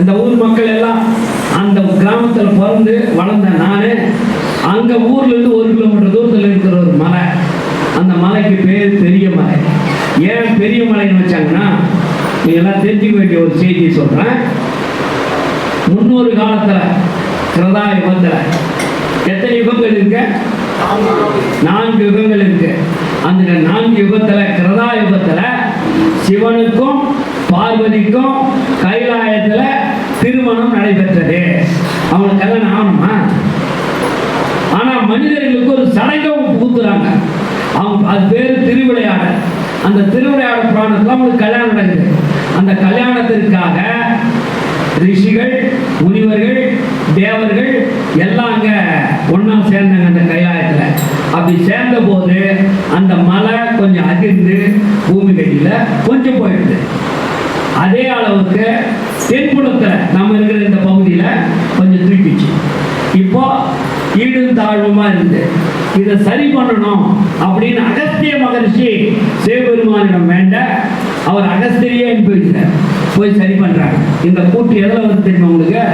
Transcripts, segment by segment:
இந்த ஊர் மக்கள் எல்லாம் அந்த கிராமத்தில் பிறந்து வளர்ந்த நான் அங்கே ஊர்லேருந்து ஒரு கிலோமீட்டர் தூரத்தில் இருக்கிற ஒரு மலை. அந்த மலைக்கு பேர் பெரிய மலை. ஏன் பெரிய மலைன்னு வச்சாங்கன்னா நீ எல்லாம் தெரிஞ்சுக்க வேண்டிய ஒரு செய்தியை சொல்கிறேன் முன்னொரு காலத்தில் கிரதா யுகத்தில் எத்தனை யுகங்கள் இருக்கு? நான்கு யுகங்கள் இருக்கு. அந்த நான்கு யுகத்துல கிரதா யுகத்துல சிவனுக்கும் பார்வதிக்கும் கைலாயத்துல திருமணம் நடைபெற்றது. அவங்களுக்கு கல்யாணம் ஆகணுமா? ஆனா மனிதர்களுக்கு ஒரு சடங்கை புகுத்துறாங்க அவங்க அது பேரு திருவிளையாடல். அந்த திருவிளையாடல் புராணத்துல அவங்களுக்கு கல்யாணம் நடக்குது. அந்த கல்யாணத்திற்காக ரிஷிகள் முனிவர்கள் தேவர்கள் எல்லாம் அங்க ஒன்றா சேர்ந்தாங்க அந்த கைலாயத்தில். அப்படி சேர்ந்த போது அந்த மலை கொஞ்சம் அதிர்ந்து பூமி கையில் கொஞ்சம் போயிடுது. அதே அளவுக்கு தென்புலத்துல நம்ம இருக்கிற இந்த பகுதியில் கொஞ்சம் தூக்கிச்சு இப்போ ஈடும் தாழ்வுமா இருந்து இதை சரி பண்ணணும் அப்படின்னு அகஸ்திய மகரிஷி சிவபெருமானிடம் வேண்ட அவர் அகஸ்திரியே அனுப்பிவிட்டார் போய் சரி பண்றாங்க இந்த கூட்டு எதில் வந்து தெரியுமா உங்களுக்கு?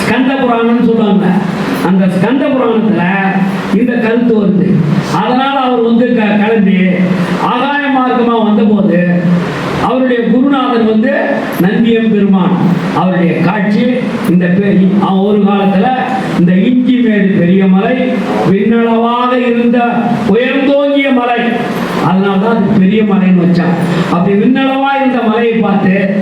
ஸ்கந்த புராணம்னு சொல்லுவாங்க அந்த ஸ்கந்த புராணத்துல இந்த கருத்து வருது. அதனால அவர் வந்து க- கிளம்பி ஆகாய மார்க்கமா வந்தபோது அவருடைய குருநாதர் வந்து நந்தியம் பெருமான். அவருடைய காட்சி இந்த பெ- ஒரு காலத்துல இந்த இஞ்சி மேடு பெரிய மலை விண்ணளவாக இருந்த உயர்ந்தோங்கிய மலை. அதனால்தான் அது பெரிய மலைன்னு வச்சான் அப்படி விண்ணளவா இருந்த மலையை பார்த்து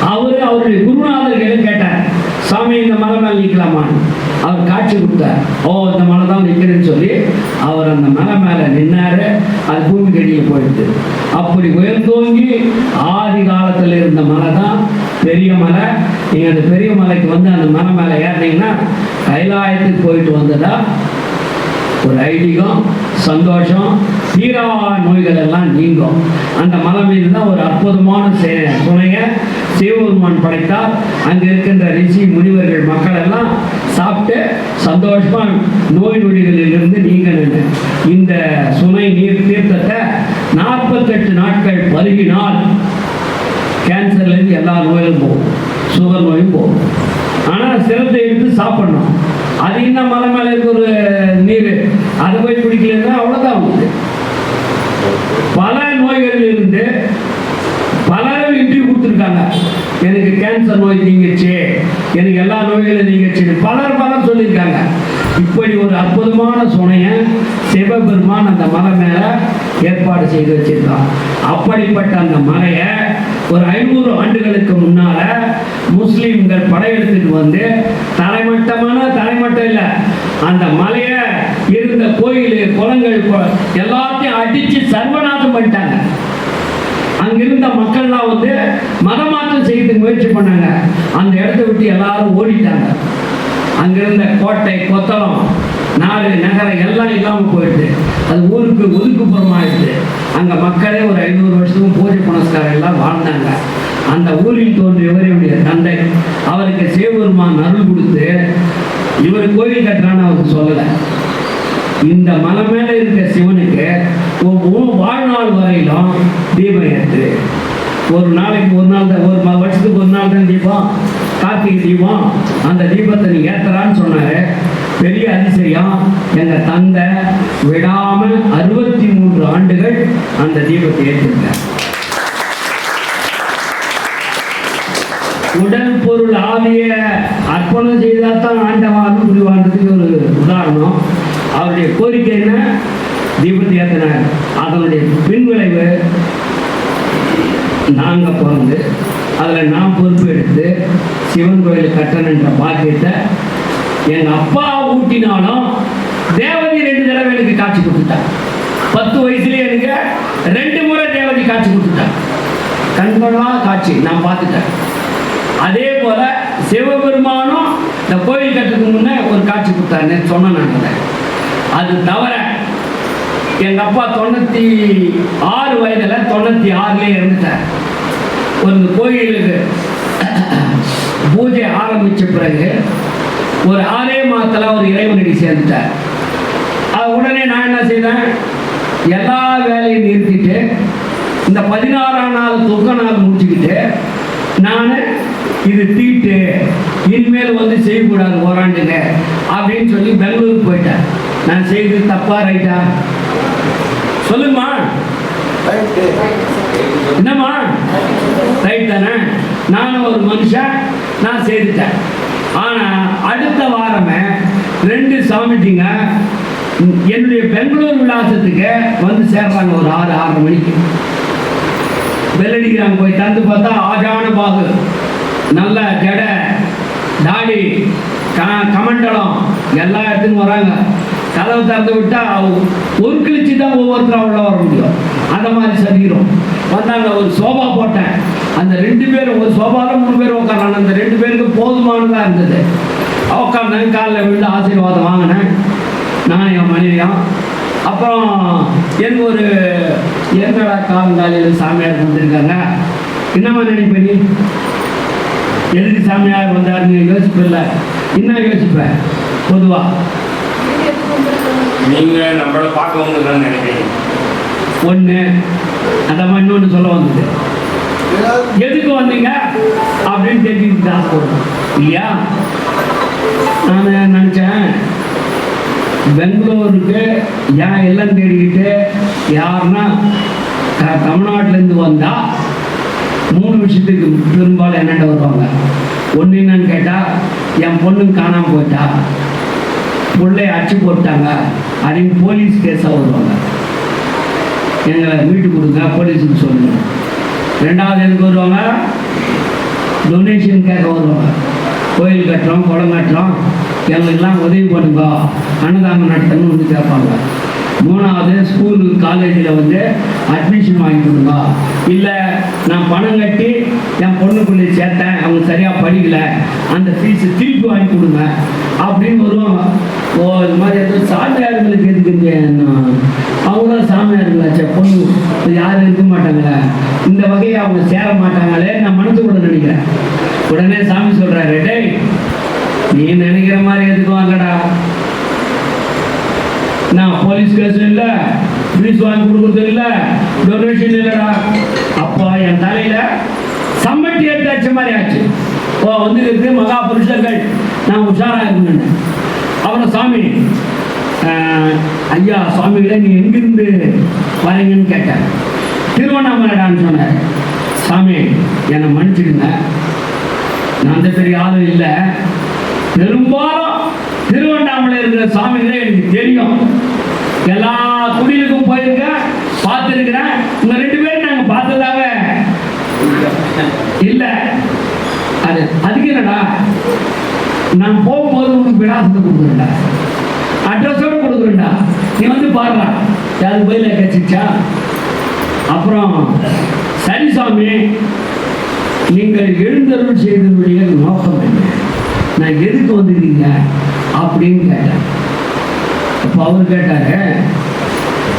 அவரு அவருடைய குருநாதர்களை கேட்டார் சாமி இந்த மலை மேல் நிற்கலாமான்னு அவர் காட்சி கொடுத்தார். ஓ இந்த மலை தான் நிற்கிறேன்னு சொல்லி அவர் அந்த மலை மேலே நின்னாரு. அது பூமி கடியில் போயிடுது அப்படி உயர்ந்தோங்கி ஆதி காலத்தில் இருந்த மலை தான் பெரிய மலை. நீங்கள் அந்த பெரிய மலைக்கு வந்து அந்த மலை மேலே ஏறினீங்கன்னா கைலாயத்துக்கு போயிட்டு வந்ததா ஒரு ஐதீகம் சந்தோஷம் தீரா நோய்கள் எல்லாம் நீங்கும். அந்த மலை மீது தான் ஒரு அற்புதமான சே- துணைய சிவபெருமான் படைத்தார். அங்கே இருக்கின்ற ரிஷி முனிவர்கள் மக்கள் எல்லாம் சாப்பிட்டு சந்தோஷமா நோய் நொடிகளில் இருந்து நீங்க இந்த சுமை நீர் தீர்த்தத்தை நாற்பத்தெட்டு நாட்கள் பருகினால் கேன்சர்லேருந்து எல்லா நோயிலும் போகும். சுகர் நோயும் போகும். ஆனால் சிரத்தை எடுத்து சாப்பிடணும். அது இன்னும் மலை மேலே இருக்க ஒரு நீர்? அதை போய் குடிக்கலன்னா அவ்வளோதான் பல நோய்களில் இருந்து சொல்லியிருக்காங்க. எனக்கு கேன்சர் நோய் நீங்கிச்சு எனக்கு எல்லா நோய்களும் நீங்கிச்சு பலர் பலர் சொல்லியிருக்காங்க. இப்படி ஒரு அற்புதமான சுனையை சிவபெருமான் அந்த மலை மேல ஏற்பாடு செய்து வச்சிருக்கான். அப்படிப்பட்ட அந்த மலையை ஒரு ஐநூறு ஆண்டுகளுக்கு முன்னால முஸ்லீம்கள் படையெடுத்துட்டு வந்து தலைமட்டமான தலைமட்டம் இல்லை. அந்த மலையை இருந்த கோயில் குளங்கள் எல்லாத்தையும் அடிச்சு சர்வநாதம் பண்ணிட்டாங்க. அங்கிருந்த மக்கள்லாம் வந்து மதமாற்றம் செய்யறதுக்கு முயற்சி பண்ணாங்க. அந்த இடத்த விட்டு எல்லாரும் ஓடிட்டாங்க. அங்கிருந்த கோட்டை கொத்தளம் நாடு நகரம் எல்லாம் இல்லாமல் போயிட்டு அது ஊருக்கு ஒதுக்குப்புறமாயிடுது அங்கே மக்களே ஒரு ஐநூறு வருஷத்துக்கும் பூஜை புனஸ்காரம் எல்லாம் வாழ்ந்தாங்க. அந்த ஊரில் தோன்றியவர் இவருடைய தந்தை அவருக்கு சிவபெருமான் அருள் கொடுத்து இவர் கோயில் கட்டுறான்னு அவருக்கு சொல்லலை. இந்த மலை மேலே இருக்க சிவனுக்கு உன் வாழ்நாள் வரையிலும் தீபம் ஏற்று ஒரு நாளைக்கு ஒரு நாள் தான் ஒரு வருஷத்துக்கு ஒரு நாள் தான் தீபம். கார்த்திகை தீபம். அந்த தீபத்தை நீ ஏத்துறான்னு சொன்னாரு. பெரிய அதிசயம். எங்க தந்தை விடாம அறுபத்தி மூன்று ஆண்டுகள் அந்த தீபத்தை ஏற்றிருக்கார் உடல் பொருள் ஆவிய அர்ப்பணம் செய்தால் தான் ஆண்டவான்னு புரிவான்றதுக்கு ஒரு உதாரணம். அவருடைய கோரிக்கை என்ன? விபத்து ஏற்றினார் அதனுடைய பின்விளைவு நாங்கள் பிறந்து அதில் நான் பொறுப்பு எடுத்து சிவன் கோயில் கட்டணுன்ற பாக்கியத்தை எங்கள் அப்பா ஊட்டினாலும் தேவதி ரெண்டு தடவை எனக்கு காட்சி கொடுத்துட்டார் பத்து வயசுலேயே எனக்கு ரெண்டு முறை தேவதி காட்சி கொடுத்துட்டார் கண்கொள்ளா காட்சி நான் பார்த்துட்டேன். அதே போல சிவபெருமானும் இந்த கோயில் கட்டுறதுக்கு முன்னே ஒரு காட்சி கொடுத்தாருன்னு சொன்னேன் நான் அது தவிர எங்க அப்பா தொண்ணூத்தி ஆறு வயதுல தொண்ணூத்தி ஆறுலயே இருந்துட்டார் ஒரு கோயிலுக்கு பூஜை ஆரம்பிச்ச பிறகு ஒரு ஆறே மாதத்துல ஒரு இறைவனடி சேர்ந்துட்டார். அது உடனே நான் என்ன செய்தேன்? எல்லா வேலையும் நிறுத்திட்டு இந்த பதினாறாம் நாள் துக்க நாள் முடிச்சுக்கிட்டு நான் இது தீட்டு இனிமேல் வந்து செய்யக்கூடாது ஓராண்டுங்க அப்படின்னு சொல்லி பெங்களூருக்கு போயிட்டேன். நான் செய்தது தப்பா ரைட்டா? சொல்லுங்கம்மா. என்னம்மா? ரைட் தானே? நானும் ஒரு மனுஷன் நான் செய்துட்டேன். ஆனா அடுத்த வாரமே ரெண்டு சாமிஜிங்க என்னுடைய பெங்களூர் விலாசத்துக்கு வந்து சேர்றாங்க ஒரு ஆறு ஆறரை மணிக்கு. வெள்ளடிக்கிறாங்க போய் தந்து பார்த்தா ஆஜான பாகு. நல்ல ஜடை தாடி க கமண்டலம் எல்லாம் எடுத்துன்னு வராங்க. கதவை திறந்து விட்டா ஒரு கிழிச்சு தான் ஒவ்வொருத்தரும் உள்ள வர முடியும். அந்த மாதிரி சரீரம். வந்தாங்க ஒரு சோபா போட்டேன். அந்த ரெண்டு பேரும் ஒரு சோபாவில் மூணு பேரும் உட்காராங்க அந்த ரெண்டு பேருக்கு போதுமானதாக இருந்தது. உட்காந்தேன் காலில் விழுந்து ஆசீர்வாதம் வாங்கினேன். நானும் என் மனைவியும். அப்புறம் எனக்கு ஒரு என்னடா காலங்காலையில் சாமியார் வந்திருக்காங்க. என்னம்மா நினைப்ப எதுக்கு சாமியார் வந்தாருன்னு யோசிப்பில்ல என்ன யோசிப்பேன் பொதுவாக நீங்க நம்மள பார்க்க வந்துருக்கான்னு நினைக்கிறீங்க. ஒண்ணு அந்த மாதிரி இன்னொன்று சொல்ல வந்தது. எதுக்கு வந்தீங்க? அப்படின்னு தெரிஞ்சுக்கிட்டு தான் போகணும் இல்லையா? நான் நினச்சேன் பெங்களூருக்கு ஏன் எல்லாம் தேடிக்கிட்டு யாருன்னா தமிழ்நாட்டிலேருந்து வந்தா மூணு விஷயத்துக்கு பெரும்பாலும் என்னென்ன வருவாங்க. ஒன்று என்னன்னு கேட்டால் என் பொண்ணு காணாமல் போயிட்டா. பிள்ளைய அச்சு போட்டாங்க. அப்படின்னு போலீஸ் கேஸாக வருவாங்க. எங்களை வீட்டு கொடுங்க போலீஸுக்கு சொல்லுங்க. ரெண்டாவது எதுக்கு வருவாங்க? டொனேஷன் கேட்க வருவாங்க. கோயில் கட்டுறோம் குளம் கட்டுறோம். எங்களுக்கெல்லாம் உதவி பண்ணுங்க. அன்னதானம் நடத்தணும்னு வந்து கேட்பாங்க. மூணாவது ஸ்கூலு காலேஜில் வந்து அட்மிஷன் வாங்கி கொடுங்க இல்லை நான் பணம் கட்டி என் பொண்ணுக்குள்ளே சேர்த்தேன் அவங்க சரியாக படிக்கல அந்த ஃபீஸு திருப்பி வாங்கி கொடுங்க அப்படின்னு வருவாங்க. ஓ இது மாதிரி ஏதோ சாமியார்களுக்கு எதுக்குங்க அவங்க சாமியார்களாச்சே பொண்ணு யாரும் இருக்க மாட்டாங்களே. இந்த வகையை அவங்க சேர மாட்டாங்களே நான் மனசுக்குள்ள நினைக்கிறேன். உடனே சாமி சொல்கிறாரு டேய் நீ நினைக்கிற மாதிரி எதுக்கு வாங்கடா. நான் போலீஸ் கேஸ் இல்லை ஃபீஸ் வாங்கி கொடுக்குறது இல்லை டொனேஷன் இல்லைடா. அப்போ என் தலையில சம்மட்டி எடுத்து அடிச்ச மாதிரி ஆச்சு. ஓ வந்து இருக்கு மகா புருஷர்கள். நான் உஷாராக இருக்கணும் அப்புறம் சாமி ஐயா சுவாமிகளே நீ எங்கிருந்து வரீங்கன்னு கேட்டேன். திருவண்ணாமலைடான்னு சொன்னார். சாமி என்னை மன்னிச்சிடுங்க. நான் அந்த பெரிய ஆளும் இல்லை. பெரும்பாலும் திருவண்ணாமலை இருக்கிற சாமிகளே எனக்கு தெரியும். எல்லா குடிலுக்கும் போயிருக்கேன் பார்த்துருக்கிறேன். உங்க ரெண்டு பேரும் நாங்கள் பார்த்ததாக இல்லை. அது அதுக்கு என்னடா? நான் போகும்போது உனக்கு விலாசத்தை கொடுக்குறேன்டா. அட்ரஸோட கொடுக்குறேன்டா. நீ வந்து பாடுறா யாரு போயில கட்சிச்சா அப்புறம் சரி சாமி நீங்கள் எழுந்தருள் செய்தருடைய நோக்கம் என்ன? நான் எதுக்கு வந்திருக்கீங்க? அப்படின்னு கேட்டேன். அப்போ அவர் கேட்டாரு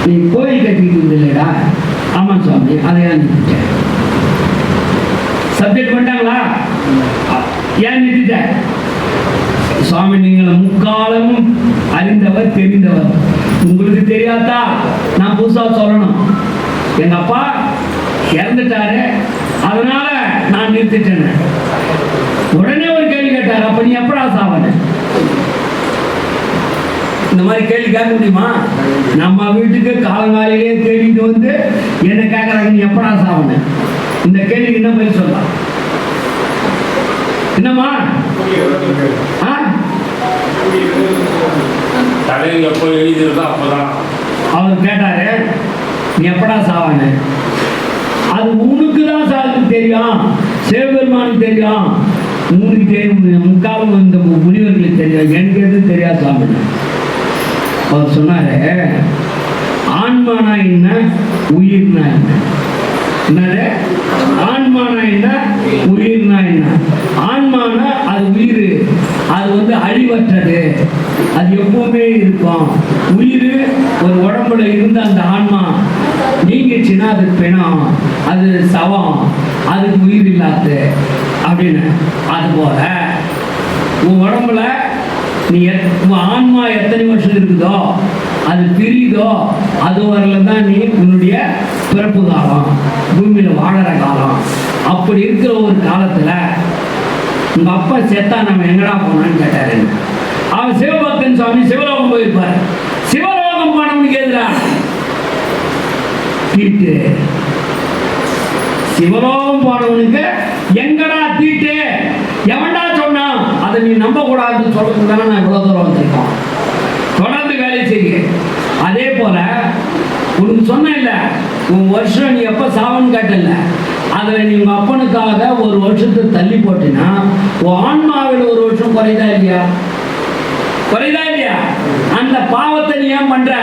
நீ கோயில் கட்டிட்டு இல்லைடா ஆமாம் சுவாமி அதை ஏன் நிறுத்திட்டேன். சப்ஜெக்ட் பண்ணிட்டாங்களா? ஏன் நிறுத்திட்டேன்? சுவாமி நீங்களை முக்காலமும் அறிந்தவர் தெரிந்தவர். உங்களுக்கு தெரியாதா? நான் புதுசா சொல்லணும். எங்கள் அப்பா இறந்துட்டாரு. அதனால நான் நிறுத்திட்டேன். உடனே ஒரு கேள்வி கேட்டார் அப்ப நீ எப்படா சாவன இந்த மாதிரி கேள்வி கேட்க முடியுமா? நம்ம வீட்டுக்கு காலங்காலையிலே தேடிட்டு வந்து என்ன கேட்கறாங்க நீ எப்படா சாவன? இந்த கேள்விக்கு என்ன பதில் சொல்லலாம் என்னம்மா? தலையில் எப்போ எழுதியிருக்கோ அப்போதான். அவர் கேட்டாரு நீ எப்படா சாவான? அது உனக்கு தான் சாவுக்கு தெரியும். சிவபெருமானுக்கு தெரியும். உங்களுக்கு தெரியும். முக்காலம் இந்த முனிவர்களுக்கு தெரியும். எனக்கு எதுவும் தெரியாது சாமி அவர் சொன்னாரு ஆன்மானா என்ன உயிர்னா என்ன? என்னது? ஆன்மானா என்ன உயிர்னா என்ன? ஆன்மானா அது உயிர் அது வந்து அழிவற்றது அது எப்பவுமே இருக்கும். உயிர் ஒரு உடம்புல இருந்த அந்த ஆன்மா நீங்கிச்சுன்னா அது பிணம் அது சவம் அதுக்கு உயிர் இல்லாது அப்படின்னு அது போல உன் உடம்புல நீ எத்- உன் ஆன்மா எத்தனை வருஷம் இருக்குதோ அது பிரியுதோ அது வரல தான் நீ உன்னுடைய பிறப்பு காலம் பூமியில வாழற காலம். அப்படி இருக்கிற ஒரு காலத்துல உங்க அப்பா செத்தா நம்ம எங்கடா போனோம்னு கேட்டாரு. அவன் சிவபக்தன் சுவாமி சிவலோகம் போயிருப்பார். சிவலோகம் போனவனுக்கு எதிராக தீட்டு. சிவலோகம் போனவனுக்கு எங்கடா தீட்டு? எவன் நீ நம்ப கூடாதுன்னு சொல்றதுக்கு தானே நான் இவ்வளோ தூரம் வந்திருக்கோம். தொடர்ந்து வேலை செய்ய அதே போல உனக்கு சொன்னேன் இல்ல உன் வருஷம் நீ எப்போ சாவன் கேட்டல அதில் நீ உங்கள் அப்பனுக்காக ஒரு வருஷத்தை தள்ளி போட்டினா உன் ஆன்மாவில் ஒரு வருஷம் குறைதா இல்லையா? குறைதா இல்லையா? அந்த பாவத்தை நீ ஏன் பண்ற?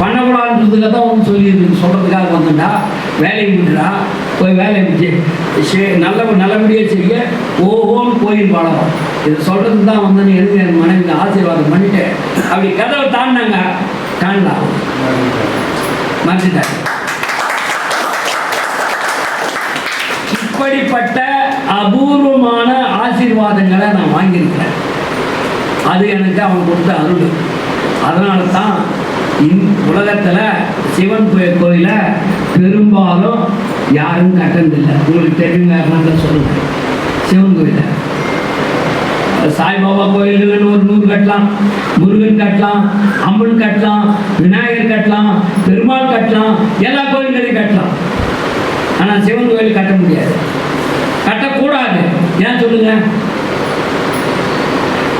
பண்ணக்கூடாதுன்றதுக்காக தான் ஒன்று சொல்லியிருக்கு சொல்றதுக்காக வந்துட்டா வேலையை விட்டுடா போய் வேலை இருந்துச்சு சே- நல்ல நல்லபடியாக செய்ய ஓஹோன்னு கோயில் பாடம் இது சொல்றது தான் வந்து எழுதி என் மனைவி ஆசீர்வாதம் பண்ணிட்டு அப்படி கதவை தாண்டினாங்க. தாண்டலாம் மறைச்சிட்டாங்க இப்படிப்பட்ட அபூர்வமான ஆசீர்வாதங்களை நான் வாங்கியிருக்கிறேன். அது எனக்கு அவன் கொடுத்த அருள். அதனால தான் இந் உலகத்தில் சிவன் கோயில் கோயிலை பெரும்பாலும் யாரும் கட்டினதில்லை உங்களுக்கு தெரியும் வேறு சொல்லுங்க. சிவன் கோயில சாய்பாபா கோயில்கள் ஒரு நூறு கட்டலாம். முருகன் கட்டலாம் அம்மன் கட்டலாம் விநாயகர் கட்டலாம் பெருமாள் கட்டலாம் எல்லா கோயில்களையும் கட்டலாம். ஆனால் சிவன் கோயில் கட்ட முடியாது. கட்டக்கூடாது. ஏன் சொல்லுங்க?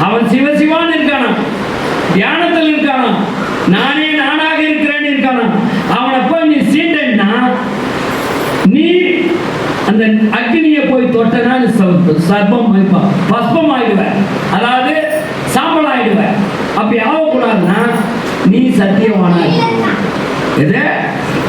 அவன் சிவசிவான் இருக்கானா தியானத்தில் இருக்கானா நானே நானாக இருக்கிறேன்னு இருக்கானா அவனை போய் நீ சீண்டன்னா நீ அந்த அக்னியை போய் தொட்டனா சர்பம் ச- பஸ்பம் ஆயிடுவேன் அதாவது சாம்பல் ஆயிடுவேன் அப்படி ஆகக்கூடாதுன்னா நீ சத்தியவானா இருக்கணும். எது?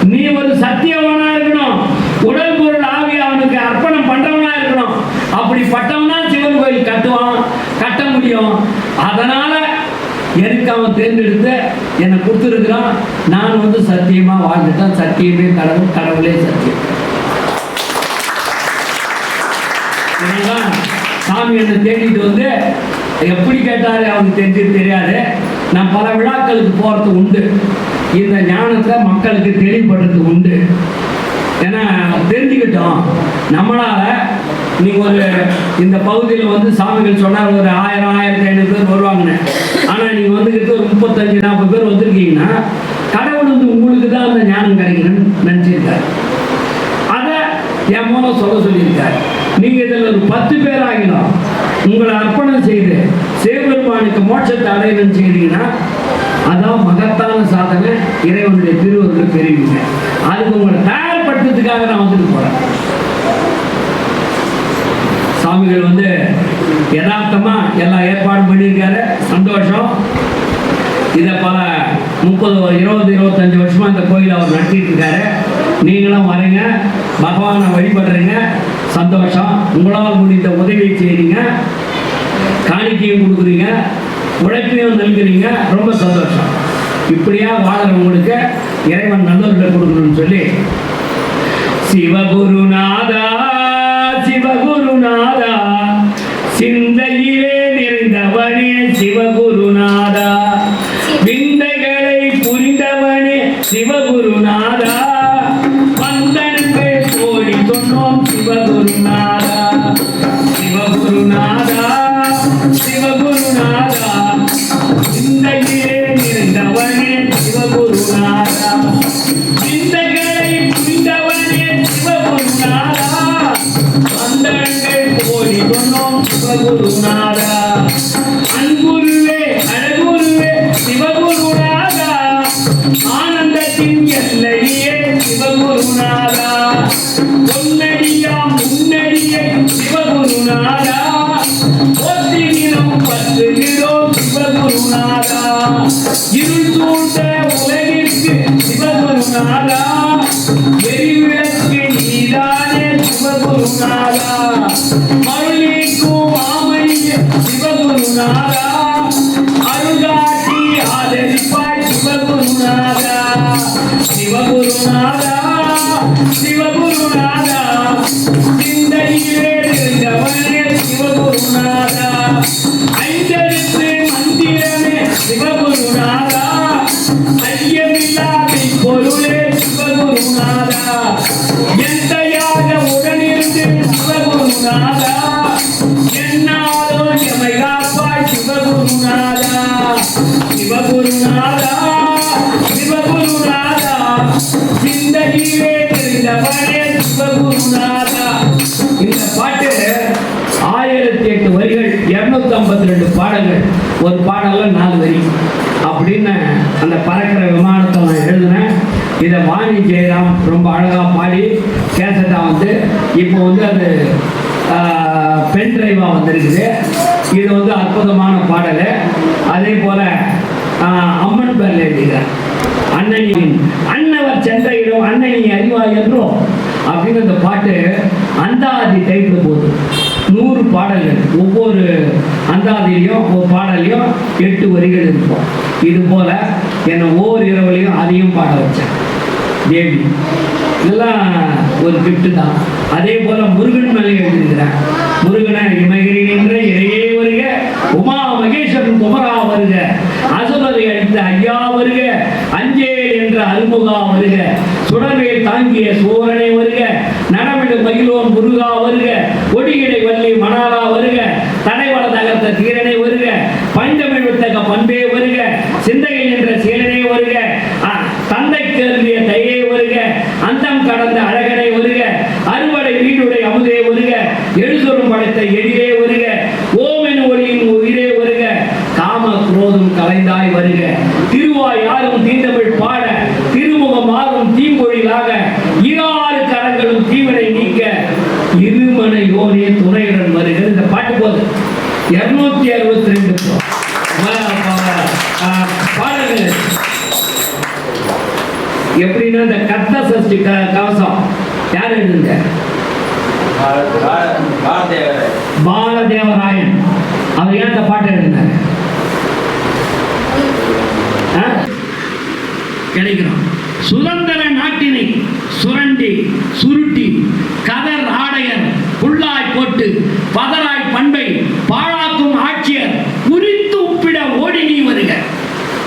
நீ ஒரு சத்தியவானா இருக்கணும். உடல் பொருள் ஆவி அவனுக்கு அர்ப்பணம் பண்றவனா இருக்கணும். அப்படிப்பட்டவனா சிவன் கோயில் கட்டுவான் கட்ட முடியும். அதனால எனக்கு அவன் தேர்ந்தெடுத்து என்னை கொடுத்துருக்கிறான்? நான் வந்து சத்தியமாக வாழ்ந்துட்டேன். சத்தியமே கடவுள் கடவுளே சத்தியம் இதெல்லாம் சாமி என்னை தேடிட்டு வந்து எப்படி கேட்டாரு அவனுக்கு தெரிஞ்சது தெரியாது. நான் பல விழாக்களுக்கு போகிறது உண்டு. இந்த ஞானத்தை மக்களுக்கு தெளிவுபடுறது உண்டு. ஏன்னா தெரிஞ்சுக்கிட்டோம். நம்மளால் நீங்கள் ஒரு இந்த பகுதியில் வந்து சாமிகள் சொன்னார் ஒரு ஆயிரம் ஆயிரத்தி ஐநூறு பேர் வருவாங்கன்னு. ஆனால் நீங்கள் வந்துக்கிட்டு ஒரு முப்பத்தஞ்சு நாற்பது பேர் வந்திருக்கீங்கன்னா கடவுள் வந்து உங்களுக்கு தான் அந்த ஞானம் கிடைக்கணும்னு நினைச்சிருக்காரு. அதை என் மூலம் சொல்ல சொல்லியிருக்கார். நீங்க இதில் ஒரு பத்து பேர் ஆகிடும் உங்களை அர்ப்பணம் செய்து சேவெருமானுக்கு மோட்சத்தை அடையணும் செய்தீங்கன்னா அதான் மகத்தான சாதனை. இறைவனுடைய திருவருளை பெறுவீங்க அதுக்கு உங்களை தயார்படுத்துறதுக்காக நான் வந்துட்டு போறேன். சாமிகள் வந்து யதார்த்தமா எல்லா ஏற்பாடும் பண்ணியிருக்காரு. சந்தோஷம். இதை பல முப்பது இருபது இருபத்தஞ்சு வருஷமா இந்த கோயிலை அவர் நடத்திட்டு இருக்காரு. நீங்களும் வரீங்க. பகவானை வழிபடுறீங்க. சந்தோஷம். உங்களால் முடிந்த உதவியை செய்கிறீங்க காணிக்கையும் கொடுக்குறீங்க. உழைப்பையும் நல்கிறீங்க. ரொம்ப சந்தோஷம். இப்படியா வாழ்கிறவங்களுக்கு இறைவன் நல்லவர்களை கொடுக்கணும்னு சொல்லி. சிவகுருநாதா சிவகுருநாதா சிந்தையிலே நிறைந்தவனே Sivaguru. voy por tu nada. சிவகுருநாதா அந்த பறக்கிற விமானத்தை நான் எழுதினேன். இதை வாணி ஜெயராம் ரொம்ப அழகாக பாடி கேசட்டாக வந்து இப்போ வந்து அது பென் டிரைவாக வந்திருக்குது. இது வந்து அற்புதமான பாடல். அதே போல் அம்மன் பேரில் எழுதுகிறேன் அண்ணனின் அன்னவர் சென்ற இடம் அண்ணனி அறிவா என்றும் அப்படின்னு அந்த பாட்டு அந்தாதி டைப்பில் போகுது நூறு பாடல்கள். ஒவ்வொரு அந்தாதிலையும் ஒரு பாடலையும் எட்டு வரிகள் இருக்கும். இது போல என்னை ஒவ்வொரு இரவுலையும் அதையும் பாட வச்சேன். தேவி. இதெல்லாம் ஒரு கிஃப்ட் தான். அதே போல முருகன் மேலே எழுதியிருக்கிறேன். முருகனை இமகிரி என்ற இறையே வருக உமா மகேஸ்வரன் குமரா வருக அசுரரை அடித்த ஐயா வருக அஞ்சேல் என்ற அருமுகா வருக சுடர்வேல் தாங்கிய சோரனை வருக நடமிடு மகிழோன் முருகா வருக வள்ளி மணாலா இருமனை யோனே துணையுடன் வருக இந்த பாட்டு போது. இருநூத்தி அறுபத்தி ரெண்டு பாடல்கள். எப்படின்னா இந்த கத்த சஷ்டி க கவசம். யார் எழுதுங்க? பாலதேவராயன். அவர் ஏன் இந்த பாட்டு எழுதினார்? ஆ? கிடைக்கிறோம் சுதந்திர நாட்டினை சுரண்டி சுருட்டி கதர் ஆடையர் புல்லாய் போட்டு பதராய் பண்பை பாழாக்கும் ஆட்சியர் குறித்து உப்பிட ஓடி நீ வருக.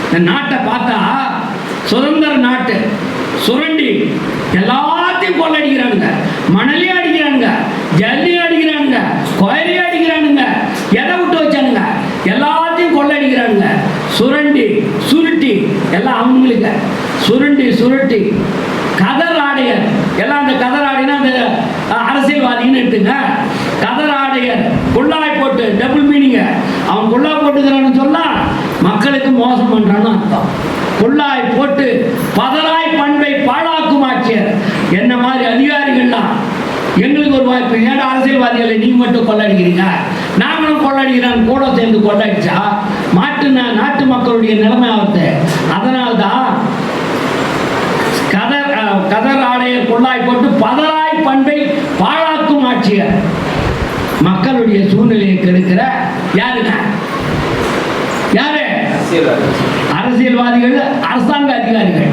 இந்த நாட்டை பார்த்தா சுதந்திர நாட்டு சுரண்டி எல்லாத்தையும் கொள்ளடிக்கிறானுங்க மணலே அடிக்கிறானுங்க ஜல்லி அடிக்கிறானுங்க கோயிலே அடிக்கிறானுங்க எதை விட்டு வச்சானுங்க? எல்லாத்தையும் கொள்ளடிக்கிறானுங்க சுரண்டி சுருட்டி எல்லாம் அவங்களுக்கு சுருண்டி சுருட்டி. கதர் ஆடையர் எல்லாம் அந்த கதர் ஆடைனா அந்த அரசியல்வாதின்னு எடுத்துங்க கதர் ஆடையர் குள்ளாய் போட்டு டபுள் மீனிங்க அவன் குள்ளா போட்டுக்கிறான்னு சொன்னா மக்களுக்கு மோசம் பண்றான்னு அர்த்தம். குள்ளாய் போட்டு பதராய் பண்பை பாழாக்கும் ஆட்சியர். என்ன மாதிரி அதிகாரிகள்லாம் எங்களுக்கு ஒரு வாய்ப்பு. ஏன்னா அரசியல்வாதிகளை நீ மட்டும் கொள்ளடிக்கிறீங்க? நாங்களும் கொள்ளடிக்கிறான் கூட சேர்ந்து கொள்ளடிச்சா மாட்டு நாட்டு மக்களுடைய நிலைமை ஆகுது அதனால்தான் கதர் அஹ், கதர் ஆடையை போட்டு பதராய் பண்பை பாழாக்கும் ஆட்சியர். மக்களுடைய சூழ்நிலையை கெடுக்கிற யாருங்க? யாரு? அரசியல்வாதிகள் அரசாங்க அதிகாரிகள்.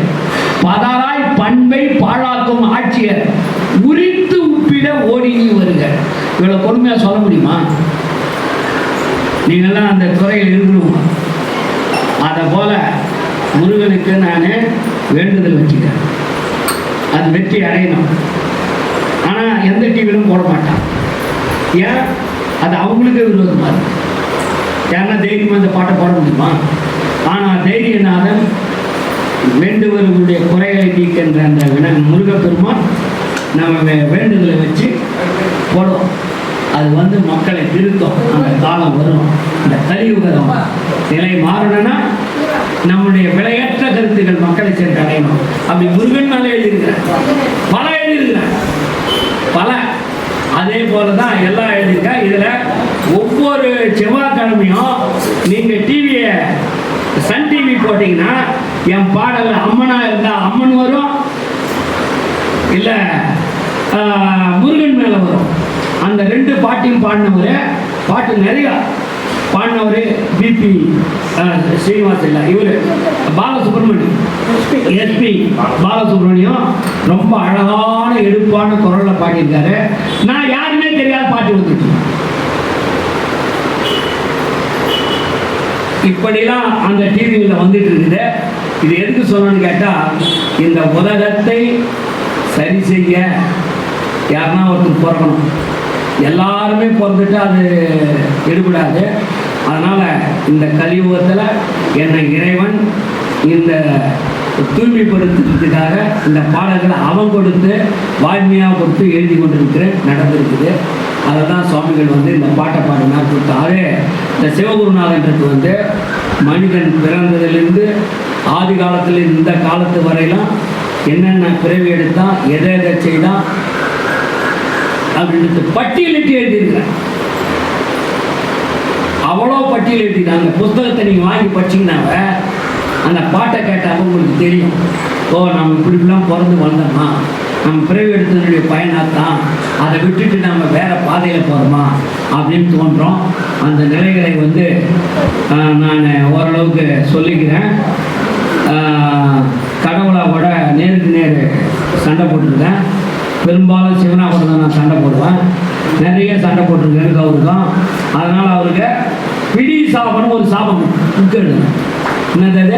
பதராய் பண்பை பாழாக்கும் ஆட்சியர். உரித்து உப்பிட ஓடி நீ வருக. இவ்வளவு பொறுமையா சொல்ல முடியுமா? நீங்கள்லாம் அந்த துறையில் இருக்கணுமா? அதை போல முருகனுக்கு நான் வேண்டுதல் வச்சுக்கிறேன். அது வெற்றி அடையணும். ஆனால் எந்த டிவிலும் போட மாட்டான். ஏன்? அது அவங்களுக்கே விரோதமாக இருக்கு. யாருன்னா தைரியமாக இந்த பாட்டை பாட முடியுமா? ஆனால் தைரியநாதன் வேண்டுவர்களுடைய குறைகளை நீக்கின்ற அந்த வின முருகப்பெருமான் நம்ம வேண்டுதலை வச்சு போடுவோம் அது வந்து மக்களை திருத்தம். அந்த காலம் வரும். இந்த கலியுகம் நிலை மாறணும்னா நம்முடைய விலையற்ற கருத்துக்கள் மக்களை சேர்ந்து அடையணும். அப்படி முருகன் மேலே எழுதியிருக்கிறேன் பல எழுதியிருக்கிறேன் பல. அதே போல தான் எல்லாம் எழுதியிருக்கேன் இதில் ஒவ்வொரு செவ்வாய்க்கிழமையும் நீங்கள் டிவியை சன் டிவி போட்டிங்கன்னா என் பாடல் அம்மனாக இருந்தால் அம்மன் வரும். இல்லை முருகன் மேலே வரும். அந்த ரெண்டு பாட்டையும் பாடினவர் பாட்டு நிறையா. பாடினவர் பிபி ஸ்ரீனிவாஸ் இல்லை இவர். பாலசுப்ரமணியம். எஸ்பி பாலசுப்ரமணியம் ரொம்ப அழகான எடுப்பான குரலில் பாடியிருக்காரு. நான் யாருமே தெரியாத பாட்டு வந்துட்டு இப்படிலாம் அந்த டிவியில் வந்துட்டு இருக்குது. இது எதுக்கு சொல்லணும்னு கேட்டால் இந்த உலகத்தை சரி செய்ய யாருன்னா ஒருத்தர் பிறக்கணும். எல்லாருமே பிறந்துட்டு அது எடுபடாது. அதனால் இந்த கலியுகத்தில் என்னை இறைவன் இந்த தூய்மைப்படுத்துறதுக்காக இந்த பாடல்களை அவன் கொடுத்து வாய்மையாக கொடுத்து எழுதி கொண்டிருக்கிறேன் நடந்திருக்குது. அதை தான் சுவாமிகள் வந்து இந்த பாட்டை பாடினார். கொடுத்தாரு. இந்த சிவகுருநாதன்றது வந்து மனிதன் பிறந்ததுலேருந்து ஆதி காலத்தில் இந்த காலத்து வரையிலும் என்னென்ன பிறவி எடுத்தான் எதை எதை செய்தான் அப்படின்றது பட்டியலிட்டு எழுதியிருக்கிறேன் அவ்வளோ பட்டியல் எழுதிட்டாங்க புஸ்தகத்தை நீங்கள் வாங்கி படிச்சீங்கன்னாவ அந்த பாட்டை கேட்டால் உங்களுக்கு தெரியும். ஓ நம்ம இப்படிலாம் பிறந்து வந்தோமா நம்ம பிறவி எடுத்ததனுடைய பயனாக தான் அதை விட்டுட்டு நம்ம வேறு பாதையில் போகிறோமா அப்படின்னு தோன்றோம். அந்த நிலைகளை வந்து நான் ஓரளவுக்கு சொல்லிக்கிறேன். கடவுளாவோட நேருக்கு நேர் சண்டை போட்டிருக்கேன். பெரும்பாலும் சிவனா கூட தான் நான் சண்டை போடுவேன். நிறைய சண்டை போட்டிருக்கேன் எனக்கு அவருக்கும் அதனால் அவருக்கு பிடி சாபம்னு ஒரு சாபம் என்னது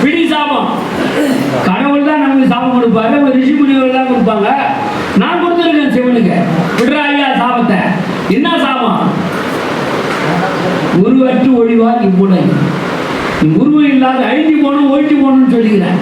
பிடி சாபம். கடவுள் தான் நமக்கு சாபம் கொடுப்பாரு. நம்ம ரிஷி முனிவர் தான் கொடுப்பாங்க. நான் கொடுத்துருக்கேன் சிவனுக்கு. விடுறா ஐயா சாபத்தை. என்ன சாபம்? உருவற்று ஒழிவார் இவ்வுடை உருவம் இல்லாத அழிஞ்சு போகணும் ஒழிச்சு போகணும்னு சொல்லிக்கிறேன்.